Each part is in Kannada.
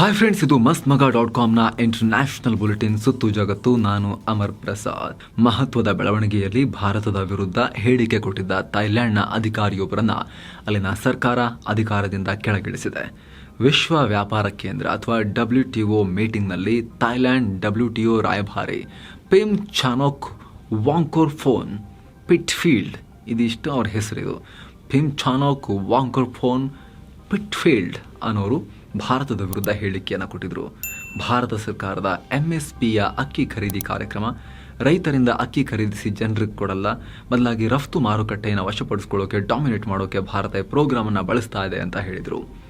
ಹಾಯ್ ಫ್ರೆಂಡ್ಸ್ ಇದು ಮಸ್ತ್ ಮಗ ಡಾಟ್ ಕಾಮ್ನ ಇಂಟರ್ನ್ಯಾಷನಲ್ ಬುಲೆಟಿನ್ ಸುತ್ತು ಜಗತ್ತು. ನಾನು ಅಮರ್ ಪ್ರಸಾದ್. ಮಹತ್ವದ ಬೆಳವಣಿಗೆಯಲ್ಲಿ ಭಾರತದ ವಿರುದ್ಧ ಹೇಳಿಕೆ ಕೊಟ್ಟಿದ್ದ ಥೈಲ್ಯಾಂಡ್ನ ಅಧಿಕಾರಿಯೊಬ್ಬರನ್ನ ಅಲ್ಲಿನ ಸರ್ಕಾರ ಅಧಿಕಾರದಿಂದ ಕೆಳಗಿಳಿಸಿದೆ. ವಿಶ್ವ ವ್ಯಾಪಾರ ಕೇಂದ್ರ ಅಥವಾ ಡಬ್ಲ್ಯೂ ಒ ಮೀಟಿಂಗ್ನಲ್ಲಿ ಥೈಲ್ಯಾಂಡ್ ಡಬ್ಲ್ಯೂ ಒ ರಾಯಭಾರಿ ಪಿಮ್ ಚಾನೋಕ್ ವಾಂಕೋರ್ ಫೋನ್, ಪಿಟ್ಫೀಲ್ಡ್, ಇದಿಷ್ಟು ಅವ್ರ ಹೆಸರಿದು. ಪಿಮ್ ಚಾನೋಕ್ ವಾಂಕೋರ್ ಫೋನ್, ಪಿಟ್ಫೀಲ್ಡ್ ಅನ್ನೋರು ಭಾರತದ ವಿರುದ್ಧ ಹೇಳಿಕೆಯನ್ನು ಕೊಟ್ಟಿದ್ರು. ಭಾರತ ಸರ್ಕಾರದ ಎಂಎಸ್ಪಿಯ ಅಕ್ಕಿ ಖರೀದಿ ಕಾರ್ಯಕ್ರಮ. ರೈತರಿಂದ ಅಕ್ಕಿ ಖರೀದಿಸಿ ಜನರಿಗೆ ಕೊಡಲ್ಲ. ಬದಲಾಗಿ ರಫ್ತು ಮಾರುಕಟ್ಟೆಯನ್ನು ವಶಪಡಿಸ್ಕೊಳ್ಳೋಕೆ ಡಾಮಿನೇಟ್ ಮಾಡೋಕೆ ಭಾರತ ಈ ಪ್ರೋಗ್ರಾಮ್ ಅನ್ನ ಬಳಸ್ತಾ ಇದೆ ಅಂತ ಹೇಳಿದರು.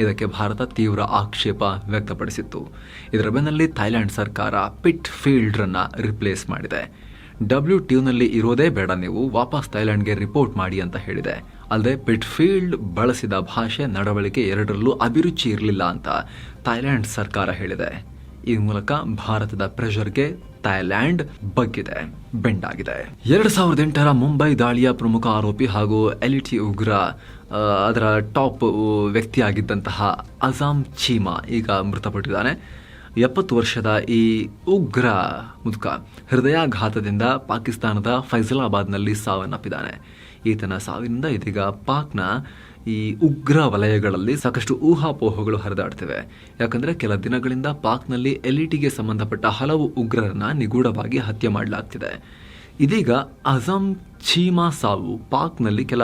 ಇದಕ್ಕೆ ಭಾರತ ತೀವ್ರ ಆಕ್ಷೇಪ ವ್ಯಕ್ತಪಡಿಸಿತ್ತು. ಇದರ ಬೆನ್ನಲ್ಲಿ ಥೈಲ್ಯಾಂಡ್ ಸರ್ಕಾರ ಪಿಟ್ ಫೀಲ್ಡ್ರನ್ನು ರಿಪ್ಲೇಸ್ ಮಾಡಿದೆ. ಡಬ್ಲ್ಯೂ ಟ್ಯೂನಲ್ಲಿ ಇರೋದೇ ಬೇಡ ನೀವು, ವಾಪಸ್ ಥೈಲ್ಯಾಂಡ್ಗೆ ರಿಪೋರ್ಟ್ ಮಾಡಿ ಅಂತ ಹೇಳಿದೆ. ಅಲ್ಲದೆ ಪಿಟ್ಫೀಲ್ಡ್ ಬಳಸಿದ ಭಾಷೆ ನಡವಳಿಕೆ ಎರಡರಲ್ಲೂ ಅಭಿರುಚಿ ಇರಲಿಲ್ಲ ಅಂತ ಥೈಲ್ಯಾಂಡ್ ಸರ್ಕಾರ ಹೇಳಿದೆ. ಈ ಮೂಲಕ ಭಾರತದ ಪ್ರೆಷರ್ಗೆ ಥೈಲ್ಯಾಂಡ್ ಬಗ್ಗಿದೆ, ಬೆಂಡಾಗಿದೆ. ಎರಡು ಸಾವಿರದ ಎಂಟರ ಮುಂಬೈ ದಾಳಿಯ ಪ್ರಮುಖ ಆರೋಪಿ ಹಾಗೂ ಎಲಿಟಿ ಉಗ್ರ ಅದರ ಟಾಪ್ ವ್ಯಕ್ತಿಯಾಗಿದ್ದಂತಹ ಅಜಾಮ್ ಚೀಮಾ ಈಗ ಮೃತಪಟ್ಟಿದ್ದಾನೆ. ಎಪ್ಪತ್ತು ವರ್ಷದ ಈ ಉಗ್ರ ಮುದುಕ ಹೃದಯಾಘಾತದಿಂದ ಪಾಕಿಸ್ತಾನದ ಫೈಸಲಾಬಾದ್ನಲ್ಲಿ ಸಾವನ್ನಪ್ಪಿದ್ದಾನೆ. ಈತನ ಸಾವಿನಿಂದ ಇದೀಗ ಪಾಕ್ನ ಈ ಉಗ್ರ ವಲಯಗಳಲ್ಲಿ ಸಾಕಷ್ಟು ಊಹಾಪೋಹಗಳು ಹರಿದಾಡ್ತಿವೆ. ಯಾಕಂದ್ರೆ ಕೆಲ ದಿನಗಳಿಂದ ಪಾಕ್ನಲ್ಲಿ ಎಲಿಟಿಗೆ ಸಂಬಂಧಪಟ್ಟ ಹಲವು ಉಗ್ರರನ್ನ ನಿಗೂಢವಾಗಿ ಹತ್ಯೆ ಮಾಡಲಾಗ್ತಿದೆ. ಇದೀಗ ಅಜಮ್ ಚೀಮಾ ಸಾವು ಪಾಕ್ನಲ್ಲಿ ಕೆಲ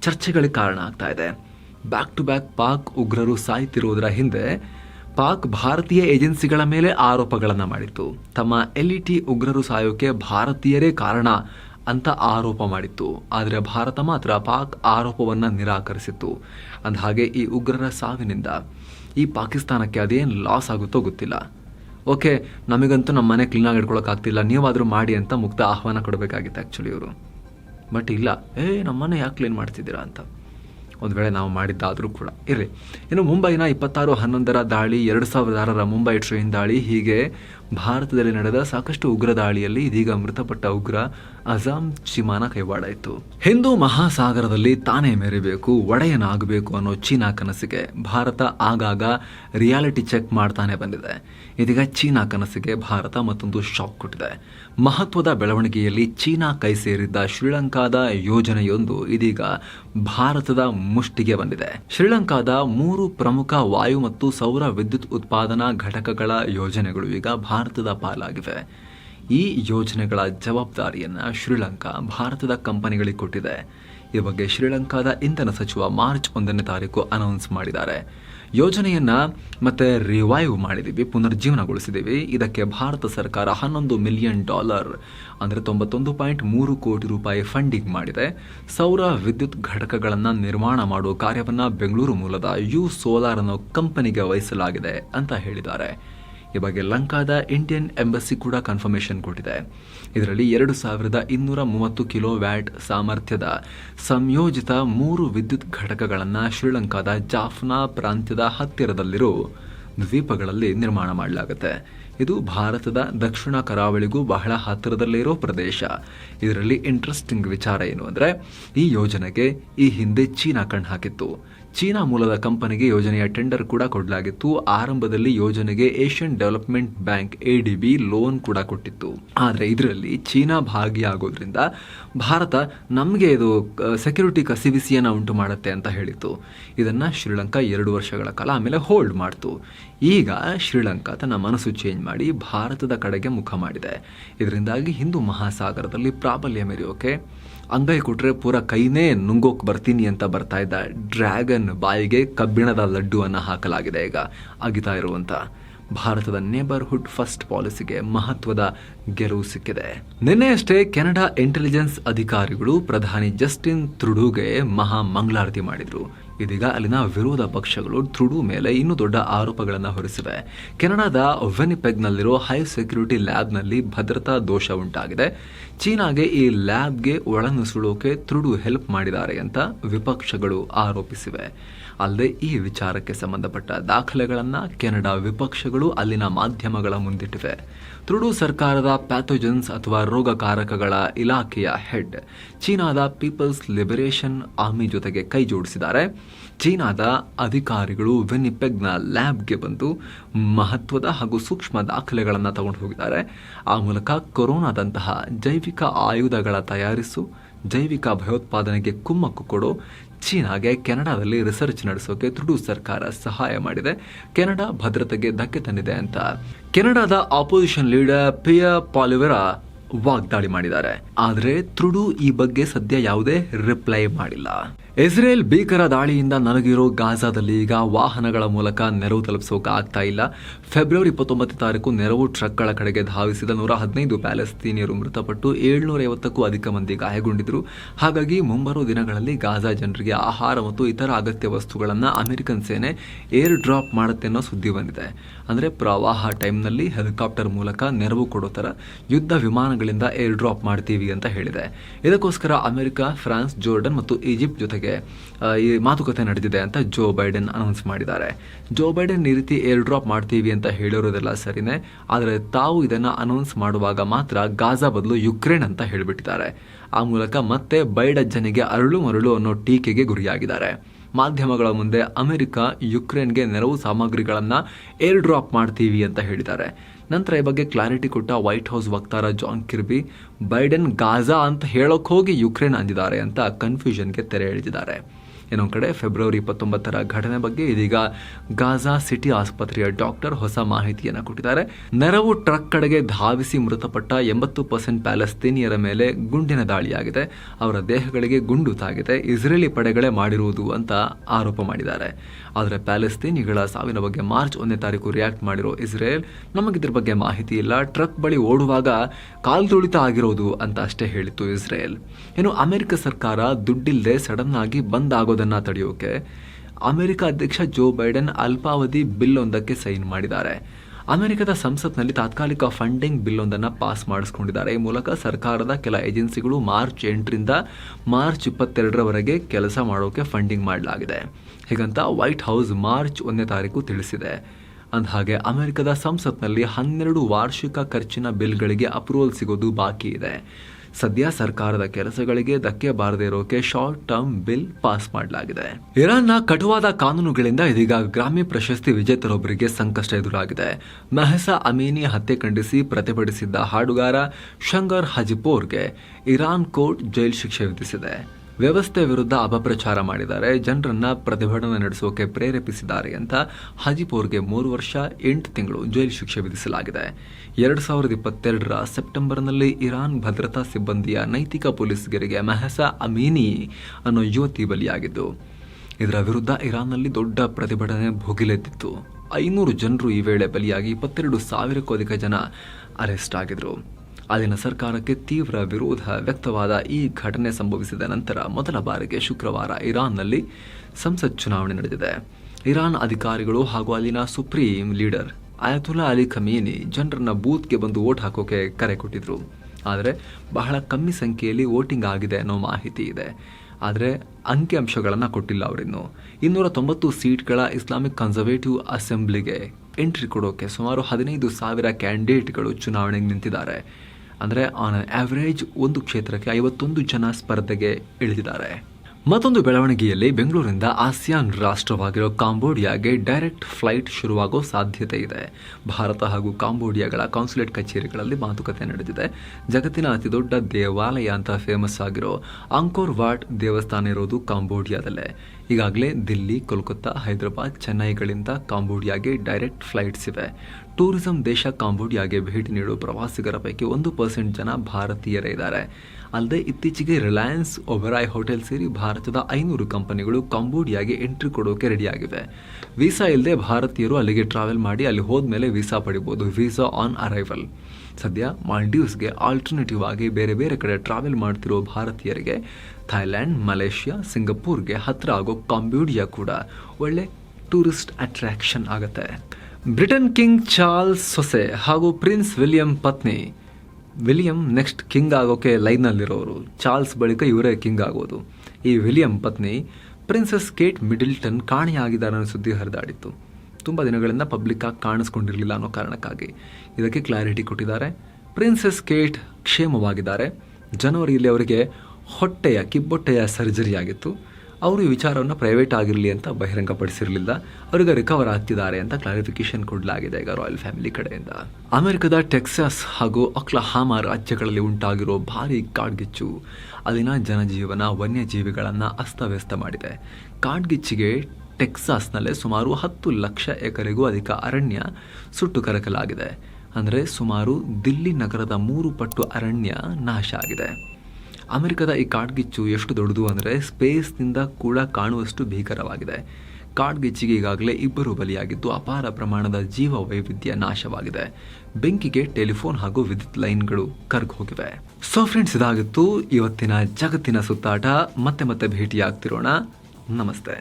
ಚರ್ಚೆಗಳಿಗೆ ಕಾರಣ ಆಗ್ತಾ ಇದೆ. ಬ್ಯಾಕ್ ಟು ಬ್ಯಾಕ್ ಪಾಕ್ ಉಗ್ರರು ಸಾಯ್ತಿರುವುದರ ಹಿಂದೆ ಪಾಕ್ ಭಾರತೀಯ ಏಜೆನ್ಸಿಗಳ ಮೇಲೆ ಆರೋಪಗಳನ್ನು ಮಾಡಿತ್ತು. ತಮ್ಮ ಎಲ್ಇಟಿ ಉಗ್ರರು ಸಾಯೋಕೆ ಭಾರತೀಯರೇ ಕಾರಣ ಅಂತ ಆರೋಪ ಮಾಡಿತ್ತು. ಆದರೆ ಭಾರತ ಮಾತ್ರ ಪಾಕ್ ಆರೋಪವನ್ನು ನಿರಾಕರಿಸಿತ್ತು. ಅಂದಹಾಗೆ ಈ ಉಗ್ರರ ಸಾವಿನಿಂದ ಈ ಪಾಕಿಸ್ತಾನಕ್ಕೆ ಅದೇನು ಲಾಸ್ ಆಗುತ್ತೋ ಗೊತ್ತಿಲ್ಲ. ಓಕೆ, ನಮಗಂತೂ ನಮ್ಮ ಮನೆ ಕ್ಲೀನಾಗಿ ಇಟ್ಕೊಳಕ್ಕಾಗ್ತಿಲ್ಲ ನೀವಾದರೂ ಮಾಡಿ ಅಂತ ಮುಕ್ತ ಆಹ್ವಾನ ಕೊಡಬೇಕಾಗಿತ್ತು ಆ್ಯಕ್ಚುಲಿ ಇವರು. ಬಟ್ ಇಲ್ಲ. ಏ ನಮ್ಮನೆ ಯಾಕೆ ಕ್ಲೀನ್ ಮಾಡ್ತಿದ್ದೀರಾ ಅಂತ. ಒಂದು ವೇಳೆ ನಾವು ಮಾಡಿದ್ದಾದರೂ ಕೂಡ. ಇರಲಿ. ಇನ್ನು ಮುಂಬೈನ ಇಪ್ಪತ್ತಾರು ಹನ್ನೊಂದರ ದಾಳಿ, ಎರಡು ಸಾವಿರದ ಆರರ ಮುಂಬೈ ಟ್ರೈನ್ ದಾಳಿ ಹೀಗೆ ಭಾರತದಲ್ಲಿ ನಡೆದ ಸಾಕಷ್ಟು ಉಗ್ರ ದಾಳಿಯಲ್ಲಿ ಇದೀಗ ಮೃತಪಟ್ಟ ಉಗ್ರ ಅಜಾಮ್ ಚಿಮಾನ ಕೈವಾಡಾಯಿತು. ಹಿಂದೂ ಮಹಾಸಾಗರದಲ್ಲಿ ತಾನೇ ಮೆರಿಬೇಕು, ಒಡೆಯನಾಗಬೇಕು ಅನ್ನೋ ಚೀನಾ ಕನಸಿಗೆ ಭಾರತ ಆಗಾಗ ರಿಯಾಲಿಟಿ ಚೆಕ್ ಮಾಡ್ತಾನೆ ಬಂದಿದೆ. ಇದೀಗ ಚೀನಾ ಕನಸಿಗೆ ಭಾರತ ಮತ್ತೊಂದು ಶಾಕ್ ಕೊಟ್ಟಿದೆ. ಮಹತ್ವದ ಬೆಳವಣಿಗೆಯಲ್ಲಿ ಚೀನಾ ಕೈ ಸೇರಿದ್ದ ಶ್ರೀಲಂಕಾದ ಯೋಜನೆಯೊಂದು ಇದೀಗ ಭಾರತದ ಮುಷ್ಟಿಗೆ ಬಂದಿದೆ. ಶ್ರೀಲಂಕಾದ ಮೂರು ಪ್ರಮುಖ ವಾಯು ಮತ್ತು ಸೌರ ವಿದ್ಯುತ್ ಉತ್ಪಾದನಾ ಘಟಕಗಳ ಯೋಜನೆಗಳು ಈಗ ಭಾರತದ ಪಾಲಾಗಿವೆ. ಈ ಯೋಜನೆಗಳ ಜವಾಬ್ದಾರಿಯನ್ನು ಶ್ರೀಲಂಕಾ ಭಾರತದ ಕಂಪನಿಗಳಿಗೆ ಕೊಟ್ಟಿದೆ. ಈ ಬಗ್ಗೆ ಶ್ರೀಲಂಕಾದ ಇಂಧನ ಸಚಿವ ಮಾರ್ಚ್ ಒಂದನೇ ತಾರೀಕು ಅನೌನ್ಸ್ ಮಾಡಿದ್ದಾರೆ. ಯೋಜನೆಯನ್ನ ಮತ್ತೆ ರಿವೈವ್ ಮಾಡಿದೀವಿ ಪುನರ್ಜೀವನಗೊಳಿಸಿದ್ದೀವಿ ಇದಕ್ಕೆ ಭಾರತ ಸರ್ಕಾರ ಹನ್ನೊಂದು ಮಿಲಿಯನ್ ಡಾಲರ್ ಅಂದರೆ ತೊಂಬತ್ತೊಂದು ಪಾಯಿಂಟ್ ಮೂರು ಕೋಟಿ ರೂಪಾಯಿ ಫಂಡಿಂಗ್ ಮಾಡಿದೆ. ಸೌರ ವಿದ್ಯುತ್ ಘಟಕಗಳನ್ನು ನಿರ್ಮಾಣ ಮಾಡುವ ಕಾರ್ಯವನ್ನು ಬೆಂಗಳೂರು ಮೂಲದ ಯು ಸೋಲಾರ್ ಅನ್ನೋ ಕಂಪನಿಗೆ ವಹಿಸಲಾಗಿದೆ ಅಂತ ಹೇಳಿದ್ದಾರೆ. ಈ ಬಗ್ಗೆ ಲಂಕಾದ ಇಂಡಿಯನ್ ಎಂಬಸಿ ಕೂಡ ಕನ್ಫರ್ಮೇಷನ್ ಕೊಟ್ಟಿದೆ. ಇದರಲ್ಲಿ ಎರಡು ಸಾವಿರದ ಇನ್ನೂರ ಮೂವತ್ತು ಕಿಲೋ ವ್ಯಾಟ್ ಸಾಮರ್ಥ್ಯದ ಸಂಯೋಜಿತ ಮೂರು ವಿದ್ಯುತ್ ಘಟಕಗಳನ್ನು ಶ್ರೀಲಂಕಾದ ಜಾಫ್ನಾ ಪ್ರಾಂತ್ಯದ ಹತ್ತಿರದಲ್ಲಿರೋ ದ್ವೀಪಗಳಲ್ಲಿ ನಿರ್ಮಾಣ ಮಾಡಲಾಗುತ್ತೆ. ಇದು ಭಾರತದ ದಕ್ಷಿಣ ಕರಾವಳಿಗೂ ಬಹಳ ಹತ್ತಿರದಲ್ಲಿರೋ ಪ್ರದೇಶ. ಇದರಲ್ಲಿ ಇಂಟ್ರೆಸ್ಟಿಂಗ್ ವಿಚಾರ ಏನು ಅಂದರೆ ಈ ಯೋಜನೆಗೆ ಈ ಹಿಂದೆ ಚೀನಾ ಕಣ್ಣು ಹಾಕಿತ್ತು. ಚೀನಾ ಮೂಲದ ಕಂಪನಿಗೆ ಯೋಜನೆಯ ಟೆಂಡರ್ ಕೂಡ ಕೊಡಲಾಗಿತ್ತು. ಆರಂಭದಲ್ಲಿ ಯೋಜನೆಗೆ Asian development bank ADB loan ಕೂಡ ಕೊಟ್ಟಿತ್ತು. ಆದರೆ ಇದರಲ್ಲಿ ಚೀನಾ ಭಾಗಿಯಾಗೋದ್ರಿಂದ ಭಾರತ ನಮಗೆ ಇದು ಸೆಕ್ಯೂರಿಟಿ ಕಸಿವಿಸಿಯನ್ನು ಉಂಟು ಮಾಡುತ್ತೆ ಅಂತ ಹೇಳಿತ್ತು. ಇದನ್ನು ಶ್ರೀಲಂಕಾ ಎರಡು ವರ್ಷಗಳ ಕಾಲ ಆಮೇಲೆ ಹೋಲ್ಡ್ ಮಾಡ್ತು. ಈಗ ಶ್ರೀಲಂಕಾ ತನ್ನ ಮನಸ್ಸು ಚೇಂಜ್ ಮಾಡಿ ಭಾರತದ ಕಡೆಗೆ ಮುಖ ಮಾಡಿದೆ. ಇದರಿಂದಾಗಿ ಹಿಂದೂ ಮಹಾಸಾಗರದಲ್ಲಿ ಪ್ರಾಬಲ್ಯ ಮೆರೆಯೋಕೆ, ಅಂಗೈ ಕೊಟ್ಟರೆ ಪೂರ ಕೈನೇ ನುಂಗೋಕೆ ಬರ್ತೀನಿ ಅಂತ ಬರ್ತಾ ಇದ್ದ ಡ್ರ್ಯಾಗನ್ ಬಾಯಿಗೆ ಕಬ್ಬಿಣದ ಲಡ್ಡುವನ್ನು ಹಾಕಲಾಗಿದೆ. ಈಗ ಅಗಿತಾ ಇರುವಂತ ಭಾರತದ ನೇಬರ್ಹುಡ್ ಫಸ್ಟ್ ಪಾಲಿಸಿಗೆ ಮಹತ್ವದ ಗೆಲುವು ಸಿಕ್ಕಿದೆ. ನಿನ್ನೆಯಷ್ಟೇ ಕೆನಡಾ ಇಂಟೆಲಿಜೆನ್ಸ್ ಅಧಿಕಾರಿಗಳು ಪ್ರಧಾನಿ ಜಸ್ಟಿನ್ ತ್ರುಡುಗೆ ಮಹಾ ಮಂಗಳಾರತಿ ಮಾಡಿದ್ರು. ಇದೀಗ ಅಲ್ಲಿನ ವಿರೋಧ ಪಕ್ಷಗಳು ತ್ರುಡು ಮೇಲೆ ಇನ್ನೂ ದೊಡ್ಡ ಆರೋಪಗಳನ್ನು ಹೊರಿಸಿವೆ. ಕೆನಡಾದ ವೆನಿಪೆಗ್ನಲ್ಲಿರೋ ಹೈ ಸೆಕ್ಯೂರಿಟಿ ಲ್ಯಾಬ್ನಲ್ಲಿ ಭದ್ರತಾ ದೋಷ ಉಂಟಾಗಿದೆ. ಚೀನಾಗೆ ಈ ಲ್ಯಾಬ್ಗೆ ಒಳನುಸುಳೋಕೆ ತ್ರುಡು ಹೆಲ್ಪ್ ಮಾಡಿದ್ದಾರೆ ಅಂತ ವಿಪಕ್ಷಗಳು ಆರೋಪಿಸಿವೆ. ಅಲ್ಲದೆ ಈ ವಿಚಾರಕ್ಕೆ ಸಂಬಂಧಪಟ್ಟ ದಾಖಲೆಗಳನ್ನು ಕೆನಡಾ ವಿಪಕ್ಷಗಳು ಅಲ್ಲಿನ ಮಾಧ್ಯಮಗಳ ಮುಂದಿಟ್ಟಿವೆ. ತುಳು ಸರ್ಕಾರದ ಪ್ಯಾಥೋಜನ್ಸ್ ಅಥವಾ ರೋಗಕಾರಕಗಳ ಇಲಾಖೆಯ ಹೆಡ್ ಚೀನಾದ ಪೀಪಲ್ಸ್ ಲಿಬರೇಷನ್ ಆರ್ಮಿ ಜೊತೆಗೆ ಕೈ ಜೋಡಿಸಿದ್ದಾರೆ. ಚೀನಾದ ಅಧಿಕಾರಿಗಳು ವೆನಿಪೆಗ್ನ ಲ್ಯಾಬ್ಗೆ ಬಂದು ಮಹತ್ವದ ಹಾಗೂ ಸೂಕ್ಷ್ಮ ದಾಖಲೆಗಳನ್ನು ತಗೊಂಡು ಹೋಗಿದ್ದಾರೆ. ಆ ಮೂಲಕ ಕೊರೋನಾದಂತಹ ಜೈವಿಕ ಆಯುಧಗಳ ತಯಾರಿಸು ಜೈವಿಕ ಭಯೋತ್ಪಾದನೆಗೆ ಕುಮ್ಮಕ್ಕು ಕೊಡೋ ಚೀನಾಗೆ ಕೆನಡಾದಲ್ಲಿ ರಿಸರ್ಚ್ ನಡೆಸೋಕೆ ತುಡು ಸರ್ಕಾರ ಸಹಾಯ ಮಾಡಿದೆ. ಕೆನಡಾ ಭದ್ರತೆಗೆ ಧಕ್ಕೆ ತಂದಿದೆ ಅಂತ. ಕೆನಡಾದ ಆಪೋಸಿಷನ್ ಲೀಡರ್ ಪಿಯ ಪಾಲಿವೆರಾ ವಾಗ್ದಾಳಿ ಮಾಡಿದ್ದಾರೆ. ಆದರೆ ತುಡು ಈ ಬಗ್ಗೆ ಸದ್ಯ ಯಾವುದೇ ರಿಪ್ಲೈ ಮಾಡಿಲ್ಲ. ಇಸ್ರೇಲ್ ಭೀಕರ ದಾಳಿಯಿಂದ ನನಗಿರೋ ಗಾಜಾದಲ್ಲಿ ಈಗ ವಾಹನಗಳ ಮೂಲಕ ನೆರವು ತಲುಪಿಸೋಕೆ ಆಗ್ತಾ ಇಲ್ಲ. ಫೆಬ್ರವರಿ ಇಪ್ಪತ್ತೊಂಬತ್ತು ತಾರೀಕು ನೆರವು ಟ್ರಕ್ಗಳ ಕಡೆಗೆ ಧಾವಿಸಿದ ನೂರ ಹದಿನೈದು ಪ್ಯಾಲೆಸ್ತೀನಿಯರು ಮೃತಪಟ್ಟು ಏಳ್ನೂರ ಐವತ್ತಕ್ಕೂ ಅಧಿಕ ಮಂದಿ ಗಾಯಗೊಂಡಿದ್ದರು. ಹಾಗಾಗಿ ಮುಂಬರುವ ದಿನಗಳಲ್ಲಿ ಗಾಜಾ ಜನರಿಗೆ ಆಹಾರ ಮತ್ತು ಇತರ ಅಗತ್ಯ ವಸ್ತುಗಳನ್ನು ಅಮೆರಿಕನ್ ಸೇನೆ ಏರ್ ಡ್ರಾಪ್ ಮಾಡುತ್ತೆ ಅನ್ನೋ ಸುದ್ದಿ ಬಂದಿದೆ. ಅಂದರೆ ಪ್ರವಾಹ ಟೈಮ್ನಲ್ಲಿ ಹೆಲಿಕಾಪ್ಟರ್ ಮೂಲಕ ನೆರವು ಕೊಡೋ ಥರ ಯುದ್ಧ ವಿಮಾನಗಳಿಂದ ಏರ್ ಡ್ರಾಪ್ ಮಾಡ್ತೀವಿ ಅಂತ ಹೇಳಿದೆ. ಇದಕ್ಕೋಸ್ಕರ ಅಮೆರಿಕ, ಫ್ರಾನ್ಸ್, ಜೋರ್ಡನ್ ಮತ್ತು ಈಜಿಪ್ಟ್ ಜೊತೆಗೆ ಈ ಮಾತುಕತೆ ನಡೆದಿದೆ ಅಂತ ಜೋ ಬೈಡನ್ ಅನೌನ್ಸ್ ಮಾಡಿದ್ದಾರೆ. ಜೋ ಬೈಡನ್ ಈ ರೀತಿ ಏರ್ ಡ್ರಾಪ್ ಮಾಡ್ತೀವಿ ಅಂತ ಹೇಳಿರೋದೆಲ್ಲ ಸರಿನೇ, ಆದರೆ ತಾವು ಇದನ್ನು ಅನೌನ್ಸ್ ಮಾಡುವಾಗ ಮಾತ್ರ ಗಾಜಾ ಬದಲು ಯುಕ್ರೇನ್ ಅಂತ ಹೇಳಿಬಿಟ್ಟಿದ್ದಾರೆ. ಆ ಮೂಲಕ ಮತ್ತೆ ಬೈಡಜ್ಜನಿಗೆ ಅರಳು ಮರಳು ಅನ್ನೋ ಟೀಕೆಗೆ ಗುರಿಯಾಗಿದ್ದಾರೆ. ಮಾಧ್ಯಮಗಳ ಮುಂದೆ ಅಮೆರಿಕ, ಯುಕ್ರೇನ್ಗೆ ನೆರವು ಸಾಮಗ್ರಿಗಳನ್ನು ಏರ್ ಡ್ರಾಪ್ ಮಾಡ್ತೀವಿ ಅಂತ ಹೇಳಿದ್ದಾರೆ. ನಂತರ ಈ ಬಗ್ಗೆ ಕ್ಲಾರಿಟಿ ಕೊಟ್ಟ ವೈಟ್ ಹೌಸ್ ವಕ್ತಾರ ಜಾನ್ ಕಿರ್ಬಿ, ಬೈಡೆನ್ ಗಾಜಾ ಅಂತ ಹೇಳೋಕೆ ಹೋಗಿ ಯುಕ್ರೇನ್ ಅಂದಿದ್ದಾರೆ ಅಂತ ಕನ್ಫ್ಯೂಷನ್ಗೆ ತೆರೆ ಎಳೆದಿದ್ದಾರೆ. ಇನ್ನೊಂದು ಕಡೆ ಫೆಬ್ರವರಿ ಇಪ್ಪತ್ತೊಂಬತ್ತರ ಘಟನೆ ಬಗ್ಗೆ ಇದೀಗ ಗಾಜಾ ಸಿಟಿ ಆಸ್ಪತ್ರೆಯ ಡಾಕ್ಟರ್ ಹೊಸ ಮಾಹಿತಿಯನ್ನು ಕೊಟ್ಟಿದ್ದಾರೆ. ನೆರವು ಟ್ರಕ್ ಕಡೆಗೆ ಧಾವಿಸಿ ಮೃತಪಟ್ಟ ಎಂಬತ್ತು ಪರ್ಸೆಂಟ್ ಪ್ಯಾಲೆಸ್ತೀನಿಯರ ಮೇಲೆ ಗುಂಡಿನ ದಾಳಿಯಾಗಿದೆ. ಅವರ ದೇಹಗಳಿಗೆ ಗುಂಡು ತಾಗಿದೆ. ಇಸ್ರೇಲಿ ಪಡೆಗಳೇ ಮಾಡಿರುವುದು ಅಂತ ಆರೋಪ ಮಾಡಿದ್ದಾರೆ. ಆದರೆ ಪ್ಯಾಲೆಸ್ತೀನಿಗಳ ಸಾವಿನ ಬಗ್ಗೆ ಮಾರ್ಚ್ ಒಂದನೇ ತಾರೀಕು ರಿಯಾಕ್ಟ್ ಮಾಡಿರೋ ಇಸ್ರೇಲ್ ನಮಗಿದ್ರ ಬಗ್ಗೆ ಮಾಹಿತಿ ಇಲ್ಲ. ಟ್ರಕ್ ಬಳಿ ಓಡುವಾಗ ಕಾಲ್ತುಳಿತ ಆಗಿರೋದು ಅಂತ ಅಷ್ಟೇ ಹೇಳಿತ್ತು ಇಸ್ರೇಲ್. ಏನು ಅಮೆರಿಕ ಸರ್ಕಾರ ದುಡ್ಡಿಲ್ಲದೆ ಸಡನ್ ಆಗಿ ಬಂದ್ ಆಗೋದನ್ನ ತಡೆಯೋಕೆ ಅಮೆರಿಕ ಅಧ್ಯಕ್ಷ ಜೋ ಬೈಡನ್ ಅಲ್ಪಾವಧಿ ಬಿಲ್ ಒಂದಕ್ಕೆ ಸೈನ್ ಮಾಡಿದ್ದಾರೆ. ಅಮೆರಿಕದ ಸಂಸತ್ನಲ್ಲಿ ತಾತ್ಕಾಲಿಕ ಫಂಡಿಂಗ್ ಬಿಲ್ ಒಂದನ್ನು ಪಾಸ್ ಮಾಡಿಸ್ಕೊಂಡಿದ್ದಾರೆ. ಈ ಮೂಲಕ ಸರ್ಕಾರದ ಕೆಲ ಏಜೆನ್ಸಿಗಳು ಮಾರ್ಚ್ ಎಂಟರಿಂದ ಮಾರ್ಚ್ ಇಪ್ಪತ್ತೆರಡರವರೆಗೆ ಕೆಲಸ ಮಾಡೋಕೆ ಫಂಡಿಂಗ್ ಮಾಡಲಾಗಿದೆ. ಹೀಗಂತ ವೈಟ್ ಹೌಸ್ ಮಾರ್ಚ್ ಒಂದನೇ ತಾರೀಕು ತಿಳಿಸಿದೆ. ಅಂದಹಾಗೆ ಅಮೆರಿಕದ ಸಂಸತ್ನಲ್ಲಿ ಹನ್ನೆರಡು ವಾರ್ಷಿಕ ಖರ್ಚಿನ ಬಿಲ್ಗಳಿಗೆ ಅಪ್ರೂವಲ್ ಸಿಗೋದು ಬಾಕಿ ಇದೆ. ಸದ್ಯ ಸರ್ಕಾರದ ಕೆಲಸಗಳಿಗೆ ಧಕ್ಕೆ ಬಾರದೇ ಇರೋಕೆ ಶಾರ್ಟ್ ಟರ್ಮ್ ಬಿಲ್ ಪಾಸ್ ಮಾಡಲಾಗಿದೆ. ಇರಾನ್ನ ಕಟುವಾದ ಕಾನೂನುಗಳಿಂದ ಇದೀಗ ಗ್ರಾಮಿ ಪ್ರಶಸ್ತಿ ವಿಜೇತರೊಬ್ಬರಿಗೆ ಸಂಕಷ್ಟ ಎದುರಾಗಿದೆ. ಮೆಹಸಾ ಅಮೀನಿ ಹತ್ಯೆ ಖಂಡಿಸಿ ಪ್ರತಿಭಟಿಸಿದ್ದ ಹಾಡುಗಾರ ಶಂಗರ್ ಹಜಿಪೋರ್ಗೆ ಇರಾನ್ ಕೋರ್ಟ್ ಜೈಲು ಶಿಕ್ಷೆ ವಿಧಿಸಿದೆ. ವ್ಯವಸ್ಥೆ ವಿರುದ್ಧ ಅಪಪ್ರಚಾರ ಮಾಡಿದ್ದಾರೆ. ಜನರನ್ನ ಪ್ರತಿಭಟನೆ ನಡೆಸೋಕೆ ಪ್ರೇರೇಪಿಸಿದ್ದಾರೆ ಅಂತ ಹಾಜಿಪೋರ್ಗೆ ಮೂರು ವರ್ಷ ಎಂಟು ತಿಂಗಳು ಜೈಲು ಶಿಕ್ಷೆ ವಿಧಿಸಲಾಗಿದೆ. ಎರಡು ಸಾವಿರದ ಇಪ್ಪತ್ತೆರಡರ ಸೆಪ್ಟೆಂಬರ್ನಲ್ಲಿ ಇರಾನ್ ಭದ್ರತಾ ಸಿಬ್ಬಂದಿಯ ನೈತಿಕ ಪೊಲೀಸ್ಗರಿಗೆ ಮೆಹಸಾ ಅಮೀನಿ ಅನ್ನೋ ಯುವತಿ ಬಲಿಯಾಗಿದ್ದು, ಇದರ ವಿರುದ್ಧ ಇರಾನ್ನಲ್ಲಿ ದೊಡ್ಡ ಪ್ರತಿಭಟನೆ ಭುಗಿಲೆದ್ದಿತ್ತು. ಐನೂರು ಜನರು ಈ ವೇಳೆ ಬಲಿಯಾಗಿ ಇಪ್ಪತ್ತೆರಡು ಸಾವಿರಕ್ಕೂ ಅಧಿಕ ಜನ ಅರೆಸ್ಟ್ ಆಗಿದ್ರು. ಅಲ್ಲಿನ ಸರ್ಕಾರಕ್ಕೆ ತೀವ್ರ ವಿರೋಧ ವ್ಯಕ್ತವಾದ ಈ ಘಟನೆ ಸಂಭವಿಸಿದ ನಂತರ ಮೊದಲ ಬಾರಿಗೆ ಶುಕ್ರವಾರ ಇರಾನ್ನಲ್ಲಿ ಸಂಸತ್ ಚುನಾವಣೆ ನಡೆದಿದೆ. ಇರಾನ್ ಅಧಿಕಾರಿಗಳು ಹಾಗೂ ಅಲ್ಲಿನ supreme leader Ayatollah Ali Khamenei ಜನರನ್ನ ಬೂತ್ಗೆ ಬಂದು ವೋಟ್ ಹಾಕೋಕೆ ಕರೆ ಕೊಟ್ಟಿದ್ರು. ಆದರೆ ಬಹಳ ಕಮ್ಮಿ ಸಂಖ್ಯೆಯಲ್ಲಿ ವೋಟಿಂಗ್ ಆಗಿದೆ ಅನ್ನೋ ಮಾಹಿತಿ ಇದೆ. ಆದರೆ ಅಂಕಿಅಂಶಗಳನ್ನು ಕೊಟ್ಟಿಲ್ಲ ಅವರಿನ್ನು. ಇನ್ನೂರ ತೊಂಬತ್ತು ಸೀಟ್ಗಳ ಇಸ್ಲಾಮಿಕ್ ಕನ್ಸರ್ವೇಟಿವ್ ಅಸೆಂಬ್ಲಿಗೆ ಎಂಟ್ರಿ ಕೊಡೋಕೆ ಸುಮಾರು ಹದಿನೈದು ಸಾವಿರ ಕ್ಯಾಂಡಿಡೇಟ್ಗಳು ಚುನಾವಣೆಗೆ ನಿಂತಿದ್ದಾರೆ. ಅಂದರೆ ಆನ್ ಆವರೇಜ್ ಒಂದು ಕ್ಷೇತ್ರಕ್ಕೆ ಐವತ್ತೊಂದು ಜನ ಸ್ಪರ್ಧೆಗೆ ಇಳಿದಿದ್ದಾರೆ. ಮತ್ತೊಂದು ಬೆಳವಣಿಗೆಯಲ್ಲಿ ಬೆಂಗಳೂರಿಂದ ಆಸಿಯಾನ್ ರಾಷ್ಟ್ರವಾಗಿರೋ ಕಾಂಬೋಡಿಯಾಗೆ ಡೈರೆಕ್ಟ್ ಫ್ಲೈಟ್ ಶುರುವಾಗೋ ಸಾಧ್ಯತೆ ಇದೆ. ಭಾರತ ಹಾಗೂ ಕಾಂಬೋಡಿಯಾಗಳ ಕಾನ್ಸುಲೇಟ್ ಕಚೇರಿಗಳಲ್ಲಿ ಮಾತುಕತೆ ನಡೆದಿದೆ. ಜಗತ್ತಿನ ಅತಿದೊಡ್ಡ ದೇವಾಲಯ ಅಂತ ಫೇಮಸ್ ಆಗಿರೋ ಅಂಕೋರ್ ವಾಟ್ ದೇವಸ್ಥಾನ ಇರೋದು ಕಾಂಬೋಡಿಯಾದಲ್ಲೇ. ಈಗಾಗಲೇ ದಿಲ್ಲಿ, ಕೋಲ್ಕತ್ತಾ, ಹೈದರಾಬಾದ್, ಚೆನ್ನೈಗಳಿಂದ ಕಾಂಬೋಡಿಯಾಗೆ ಡೈರೆಕ್ಟ್ ಫ್ಲೈಟ್ಸ್ ಇವೆ. ಟೂರಿಸಂ ದೇಶ ಕಾಂಬೋಡಿಯಾಗೆ ಭೇಟಿ ನೀಡುವ ಪ್ರವಾಸಿಗರ ಪೈಕಿ ಒಂದು ಪರ್ಸೆಂಟ್ ಜನ ಭಾರತೀಯರೇ ಇದ್ದಾರೆ. ಅಲ್ಲದೆ ಇತ್ತೀಚೆಗೆ ರಿಲಯನ್ಸ್, ಒಬರಾಯ್ ಹೋಟೆಲ್ ಸೇರಿ ಭಾರತದ ಐನೂರು ಕಂಪನಿಗಳು ಕಾಂಬೋಡಿಯಾಗೆ ಎಂಟ್ರಿ ಕೊಡೋಕೆ ರೆಡಿಯಾಗಿವೆ. ವೀಸಾ ಇಲ್ಲದೆ ಭಾರತೀಯರು ಅಲ್ಲಿಗೆ ಟ್ರಾವೆಲ್ ಮಾಡಿ ಅಲ್ಲಿ ಹೋದ್ಮೇಲೆ ವೀಸಾ ಪಡಿಬೋದು, ವೀಸಾ ಆನ್ ಅರೈವಲ್. ಸದ್ಯ ಮಾಲ್ಡೀವ್ಸ್ಗೆ ಆಲ್ಟರ್ನೇಟಿವ್ ಆಗಿ ಬೇರೆ ಬೇರೆ ಕಡೆ ಟ್ರಾವೆಲ್ ಮಾಡ್ತಿರೋ ಭಾರತೀಯರಿಗೆ ಥೈಲ್ಯಾಂಡ್ ಮಲೇಷ್ಯಾ, ಸಿಂಗಪೂರ್ಗೆ ಹತ್ತಿರ ಆಗೋ ಕಾಂಬೋಡಿಯಾ ಕೂಡ ಒಳ್ಳೆ ಟೂರಿಸ್ಟ್ ಅಟ್ರಾಕ್ಷನ್ ಆಗುತ್ತೆ. ಬ್ರಿಟನ್ ಕಿಂಗ್ ಚಾರ್ಲ್ಸ್ ಸೊಸೆ ಹಾಗೂ ಪ್ರಿನ್ಸ್ ವಿಲಿಯಂ ಪತ್ನಿ. ವಿಲಿಯಂ ನೆಕ್ಸ್ಟ್ ಕಿಂಗ್ ಆಗೋಕೆ ಲೈನ್ನಲ್ಲಿರೋರು ಚಾರ್ಲ್ಸ್ ಬಳಿಕ ಇವರೇ ಕಿಂಗ್ ಆಗೋದು. ಈ ವಿಲಿಯಂ ಪತ್ನಿ ಪ್ರಿನ್ಸಸ್ ಕೇಟ್ ಮಿಡಿಲ್ಟನ್ ಕಾಣೆಯಾಗಿದ್ದಾರೆ ಸುದ್ದಿ ಹರಿದಾಡಿತ್ತು. ತುಂಬ ದಿನಗಳಿಂದ ಪಬ್ಲಿಕ್ ಆಗಿ ಕಾಣಿಸ್ಕೊಂಡಿರಲಿಲ್ಲ ಅನ್ನೋ ಕಾರಣಕ್ಕಾಗಿ ಇದಕ್ಕೆ ಕ್ಲಾರಿಟಿ ಕೊಟ್ಟಿದ್ದಾರೆ. ಪ್ರಿನ್ಸೆಸ್ ಕೇಟ್ ಕ್ಷೇಮವಾಗಿದ್ದಾರೆ. ಜನವರಿಯಲ್ಲಿ ಅವರಿಗೆ ಹೊಟ್ಟೆಯ, ಕಿಬ್ಬೊಟ್ಟೆಯ ಸರ್ಜರಿ ಆಗಿತ್ತು. ಅವರು ಈ ವಿಚಾರವನ್ನು ಪ್ರೈವೇಟ್ ಆಗಿರಲಿ ಅಂತ ಬಹಿರಂಗಪಡಿಸಿರಲಿಲ್ಲ. ಅವರಿಗೆ ರಿಕವರ್ ಆಗ್ತಿದ್ದಾರೆ ಅಂತ ಕ್ಲಾರಿಫಿಕೇಶನ್ ಕೊಡಲಾಗಿದೆ ಈಗ ರಾಯಲ್ ಫ್ಯಾಮಿಲಿ ಕಡೆಯಿಂದ. ಅಮೆರಿಕದ ಟೆಕ್ಸಾಸ್ ಹಾಗೂ ಅಕ್ಲಹಾಮ ರಾಜ್ಯಗಳಲ್ಲಿ ಉಂಟಾಗಿರೋ ಭಾರಿ ಕಾಡ್ಗಿಚ್ಚು ಅಲ್ಲಿನ ಜನಜೀವನ ವನ್ಯಜೀವಿಗಳನ್ನು ಅಸ್ತವ್ಯಸ್ತ ಮಾಡಿದೆ. ಕಾಡ್ಗಿಚ್ಚಿಗೆ ಟೆಕ್ಸಾಸ್ನಲ್ಲೇ ಸುಮಾರು ಹತ್ತು ಲಕ್ಷ ಎಕರೆಗೂ ಅಧಿಕ ಅರಣ್ಯ ಸುಟ್ಟು ಕರಕಲಾಗಿದೆ. ಅಂದರೆ ಸುಮಾರು ದಿಲ್ಲಿ ನಗರದ ಮೂರು ಪಟ್ಟು ಅರಣ್ಯ ನಾಶ ಆಗಿದೆ. ಅಮೆರಿಕದ ಈ ಕಾಡ್ಗಿಚ್ಚು ಎಷ್ಟು ದೊಡ್ಡದು ಅಂದರೆ ಸ್ಪೇಸ್ನಿಂದ ಕೂಡ ಕಾಣುವಷ್ಟು ಭೀಕರವಾಗಿದೆ. ಕಾಡ್ಗಿಚ್ಚಿಗೆ ಈಗಾಗಲೇ ಇಬ್ಬರು ಬಲಿಯಾಗಿದ್ದು ಅಪಾರ ಪ್ರಮಾಣದ ಜೀವ ವೈವಿಧ್ಯ ನಾಶವಾಗಿದೆ. ಬೆಂಕಿಗೆ ಟೆಲಿಫೋನ್ ಹಾಗೂ ವಿದ್ಯುತ್ ಲೈನ್ಗಳು ಕರ್ಗ್ ಹೋಗಿವೆ. ಸೊ ಫ್ರೆಂಡ್ಸ್ ಇದಾಗಿತ್ತು ಇವತ್ತಿನ ಜಗತ್ತಿನ ಸುತ್ತಾಟ. ಮತ್ತೆ ಮತ್ತೆ ಭೇಟಿಯಾಗ್ತಿರೋಣ. ನಮಸ್ತೆ.